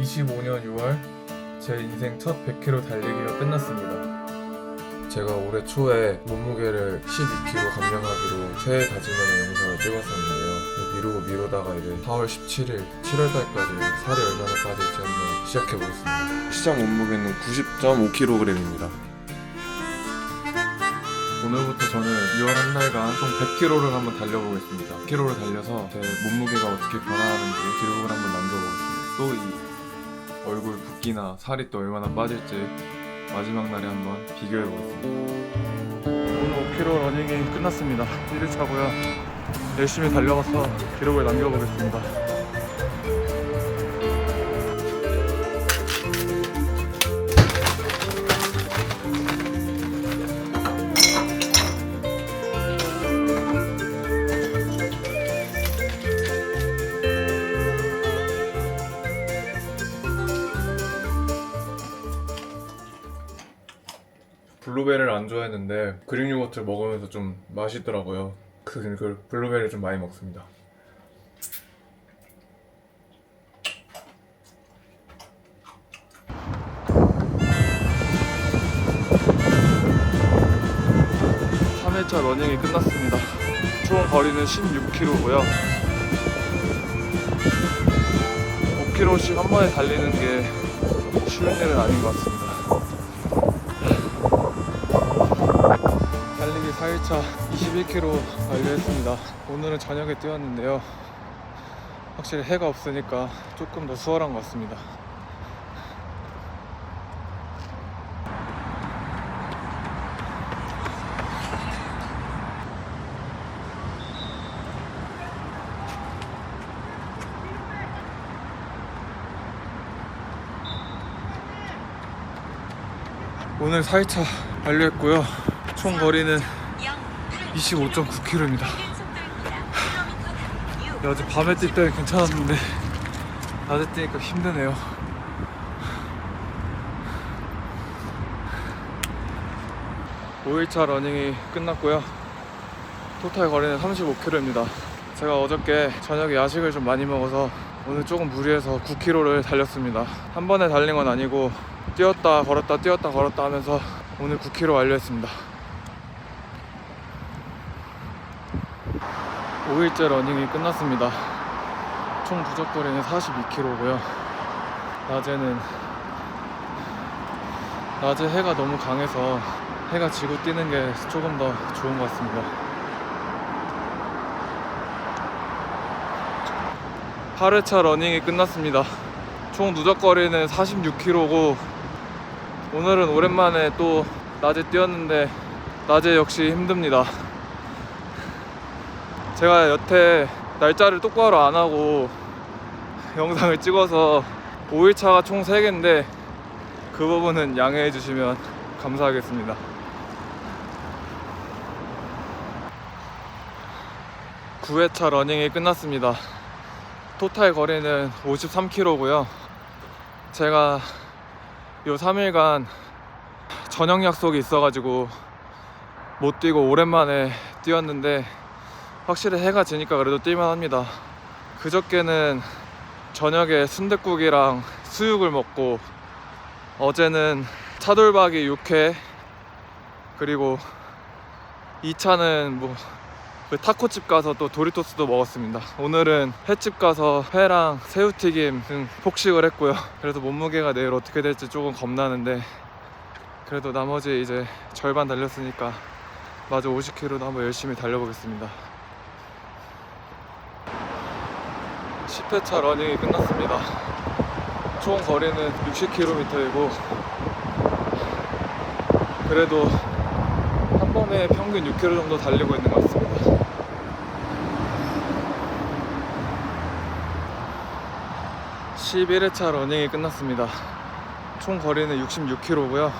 25년 6월 제 인생 첫 100km 달리기가 끝났습니다. 제가 올해 초에 몸무게를 12kg 감량하기로 새해 다짐하는 영상을 찍었었는데요. 미루고 미루다가 이제 4월 17일, 7월달까지 살이 얼마나 빠질지 한번 시작해보겠습니다. 시작 몸무게는 90.5kg입니다. 오늘부터 저는 2월 한 달간 총 100km를 한번 달려보겠습니다. 100km를 달려서 제 몸무게가 어떻게 변화하는지 기록을 한번 남겨보겠습니다. 또 이 얼굴 붓기나 살이 또 얼마나 빠질지 마지막 날에 한번 비교해 보겠습니다. 오늘 5km 러닝이 끝났습니다. 1일차고요. 열심히 달려가서 기록을 남겨보겠습니다. 블루베리를 안 좋아했는데 그릭 요거트 먹으면서 좀 맛있더라고요. 그, 그 블루베리를 좀 많이 먹습니다. 삼회차 러닝이 끝났습니다. 총 거리는 16km고요. 5km씩 한 번에 달리는 게 쉬운 일은 아닌 것 같습니다. 4일차 21km 완료했습니다. 오늘은 저녁에 뛰었는데요. 확실히 해가 없으니까 조금 더 수월한 것 같습니다. 오늘 4일차 완료했고요. 총 거리는 25.9km입니다. 어제 밤에 뛸 때는 괜찮았는데 낮에 뛰니까 힘드네요. 오일차 러닝이 끝났고요. 토탈 거리는 35km입니다. 제가 어저께 저녁에 야식을 좀 많이 먹어서 오늘 조금 무리해서 9km를 달렸습니다. 한 번에 달린 건 아니고 뛰었다 걸었다 뛰었다 걸었다 하면서 오늘 9km 완료했습니다. 5일째 러닝이 끝났습니다. 총 부적거리는 42km고요. 낮에는 낮에 해가 너무 강해서 해가 지고 뛰는 게 조금 더 좋은 것 같습니다. 8회차 러닝이 끝났습니다. 총 누적거리는 46km고 오늘은 오랜만에 또 낮에 뛰었는데 낮에 역시 힘듭니다. 제가 여태 날짜를 똑바로 안 하고 영상을 찍어서 5일차가 총 3개인데 그 부분은 양해해 주시면 감사하겠습니다. 구회차 러닝이 끝났습니다. 토탈 거리는 53km고요. 제가 요 3일간 저녁 약속이 있어가지고 못 뛰고 오랜만에 뛰었는데 확실히 해가 지니까 그래도 뛸만합니다. 그저께는 저녁에 순댓국이랑 수육을 먹고 어제는 차돌박이 육회 그리고 2차는 뭐 그 타코집 가서 또 도리토스도 먹었습니다. 오늘은 횟집 가서 회랑 새우튀김 등 폭식을 했고요. 그래서 몸무게가 내일 어떻게 될지 조금 겁나는데 그래도 나머지 이제 절반 달렸으니까 마저 50km도 한번 열심히 달려보겠습니다. 10회차 러닝이 끝났습니다. 총 거리는 60km이고 그래도 한 번에 평균 6km 정도 달리고 있는 것 같습니다. 11회차 러닝이 끝났습니다. 총 거리는 66km고요.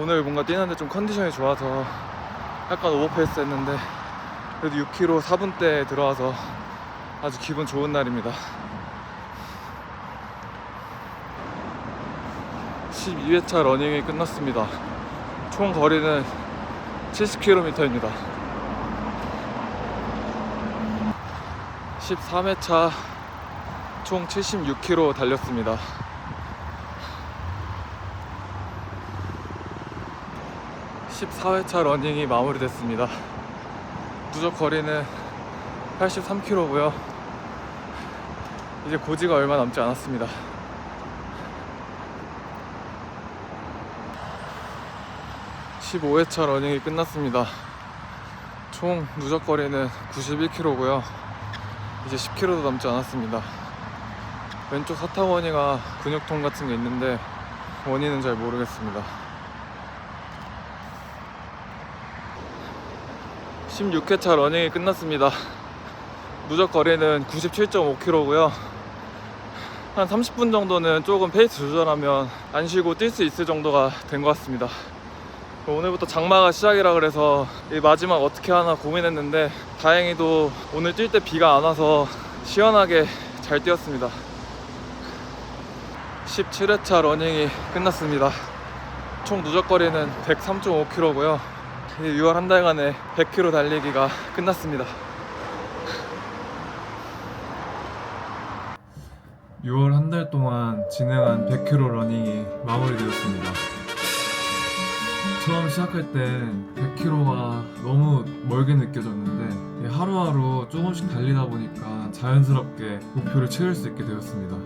오늘 뭔가 뛰는데 좀 컨디션이 좋아서 약간 오버페이스 했는데 그래도 6km 4분대 들어와서 아주 기분 좋은 날입니다. 12회차 러닝이 끝났습니다. 총 거리는 70km입니다. 13회차 총 76km 달렸습니다. (14회차) 러닝이 마무리됐습니다 누적 거리는 83km고요 이제 고지가 얼마 남지 않았습니다. (15회차) 러닝이 끝났습니다. 총 누적 거리는 91km고요. 이제 10km도 남지 않았습니다. 왼쪽 사타구니가 근육통 같은 게 있는데 원인은 잘 모르겠습니다. 16회차 러닝이 끝났습니다. 누적 거리는 97.5km고요. 한 30분 정도는 조금 페이스 조절하면 안 쉬고 뛸 수 있을 정도가 된 것 같습니다. 오늘부터 장마가 시작이라 그래서 이 마지막 어떻게 하나 고민했는데 다행히도 오늘 뛸 때 비가 안 와서 시원하게 잘 뛰었습니다. 17회차 러닝이 끝났습니다. 총 누적 거리는 103.5km고요. 6월 한 달간의 100km 달리기가 끝났습니다. 6월 한 달 동안 진행한 100km 러닝이 마무리되었습니다. 처음 시작할 땐 100km가 너무 멀게 느껴졌는데 하루하루 조금씩 달리다 보니까 자연스럽게 목표를 채울 수 있게 되었습니다.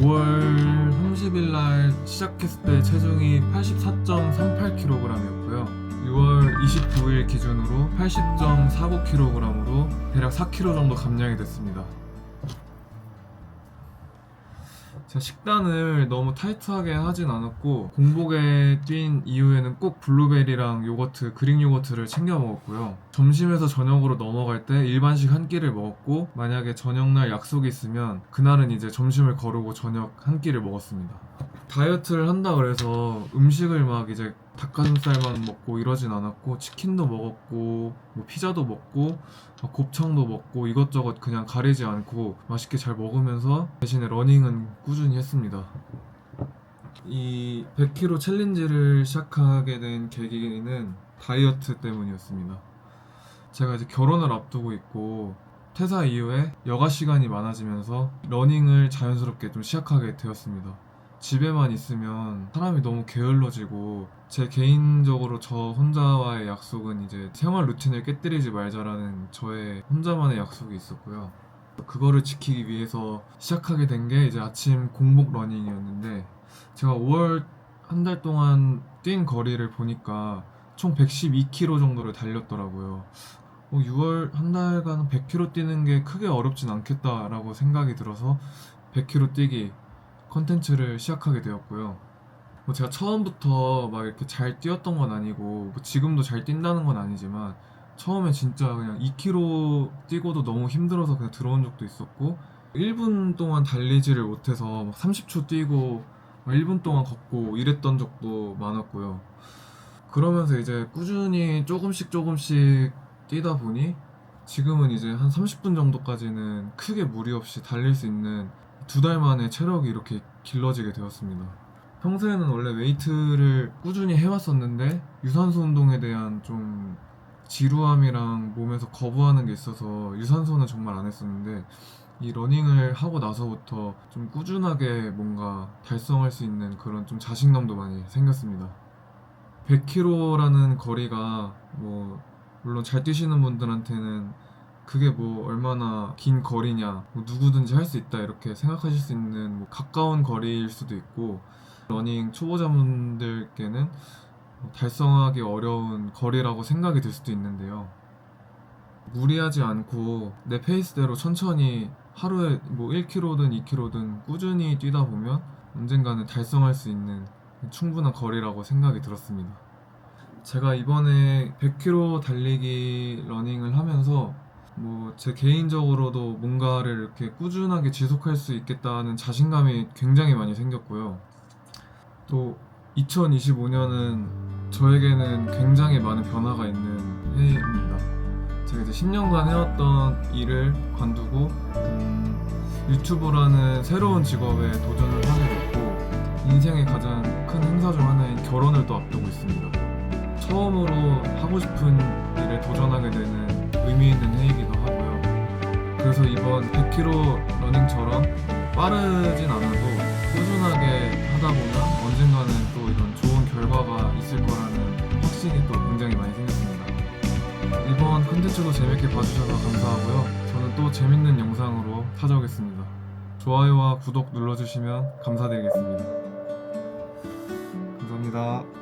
5월 30일 날 시작했을 때 체중이 84.38kg이었고요. 6월 29일 기준으로 80.49kg으로 대략 4kg 정도 감량이 됐습니다. 제가 식단을 너무 타이트하게 하진 않았고 공복에 뛴 이후에는 꼭 블루베리랑 요거트, 그릭 요거트를 챙겨 먹었고요. 점심에서 저녁으로 넘어갈 때 일반식 한 끼를 먹었고 만약에 저녁날 약속이 있으면 그날은 이제 점심을 거르고 저녁 한 끼를 먹었습니다. 다이어트를 한다 그래서 음식을 막 이제 닭가슴살만 먹고 이러진 않았고 치킨도 먹었고 뭐 피자도 먹고 막 곱창도 먹고 이것저것 그냥 가리지 않고 맛있게 잘 먹으면서 대신에 러닝은 꾸준히 했습니다. 이 100km 챌린지를 시작하게 된 계기는 다이어트 때문이었습니다. 제가 이제 결혼을 앞두고 있고 퇴사 이후에 여가 시간이 많아지면서 러닝을 자연스럽게 좀 시작하게 되었습니다. 집에만 있으면 사람이 너무 게을러지고 제 개인적으로 저 혼자와의 약속은 이제 생활 루틴을 깨뜨리지 말자라는 저의 혼자만의 약속이 있었고요. 그거를 지키기 위해서 시작하게 된 게 이제 아침 공복 러닝이었는데 제가 5월 한 달 동안 뛴 거리를 보니까 총 112km 정도를 달렸더라고요. 어, 6월 한 달간 100km 뛰는 게 크게 어렵진 않겠다라고 생각이 들어서 100km 뛰기 컨텐츠를 시작하게 되었고요. 뭐 제가 처음부터 막 이렇게 잘 뛰었던 건 아니고 뭐 지금도 잘 뛴다는 건 아니지만 처음에 진짜 그냥 2km 뛰고도 너무 힘들어서 그냥 들어온 적도 있었고 1분 동안 달리지를 못해서 막 30초 뛰고 막 1분 동안 걷고 이랬던 적도 많았고요. 그러면서 이제 꾸준히 조금씩 조금씩 뛰다 보니 지금은 이제 한 30분 정도까지는 크게 무리 없이 달릴 수 있는 두 달 만에 체력이 이렇게 길러지게 되었습니다. 평소에는 원래 웨이트를 꾸준히 해왔었는데 유산소 운동에 대한 좀 지루함이랑 몸에서 거부하는 게 있어서 유산소는 정말 안 했었는데 이 러닝을 하고 나서부터 좀 꾸준하게 뭔가 달성할 수 있는 그런 좀 자신감도 많이 생겼습니다. 100km라는 거리가 뭐 물론 잘 뛰시는 분들한테는 그게 뭐 얼마나 긴 거리냐 뭐 누구든지 할 수 있다 이렇게 생각하실 수 있는 뭐 가까운 거리일 수도 있고 러닝 초보자분들께는 뭐 달성하기 어려운 거리라고 생각이 들 수도 있는데요. 무리하지 않고 내 페이스대로 천천히 하루에 뭐 1km든 2km든 꾸준히 뛰다 보면 언젠가는 달성할 수 있는 충분한 거리라고 생각이 들었습니다. 제가 이번에 100km 달리기 러닝을 하면서 뭐 제 개인적으로도 뭔가를 이렇게 꾸준하게 지속할 수 있겠다는 자신감이 굉장히 많이 생겼고요. 또 2025년은 저에게는 굉장히 많은 변화가 있는 해입니다. 제가 이제 10년간 해왔던 일을 관두고 음, 유튜버라는 새로운 직업에 도전을 하게 됐고 인생의 가장 큰 행사 중 하나인 결혼을 또 앞두고 있습니다. 처음으로 하고 싶은 일에 도전하게 되는 의미 있는 해이기도 하고요. 그래서 이번 100km 러닝처럼 빠르진 않아도 꾸준하게 하다 보면 언젠가는 또 이런 좋은 결과가 있을 거라는 확신이 또 굉장히 많이 생겼습니다. 이번 컨텐츠도 재밌게 봐주셔서 감사하고요. 저는 또 재밌는 영상으로 찾아오겠습니다. 좋아요와 구독 눌러주시면 감사드리겠습니다. 감사합니다.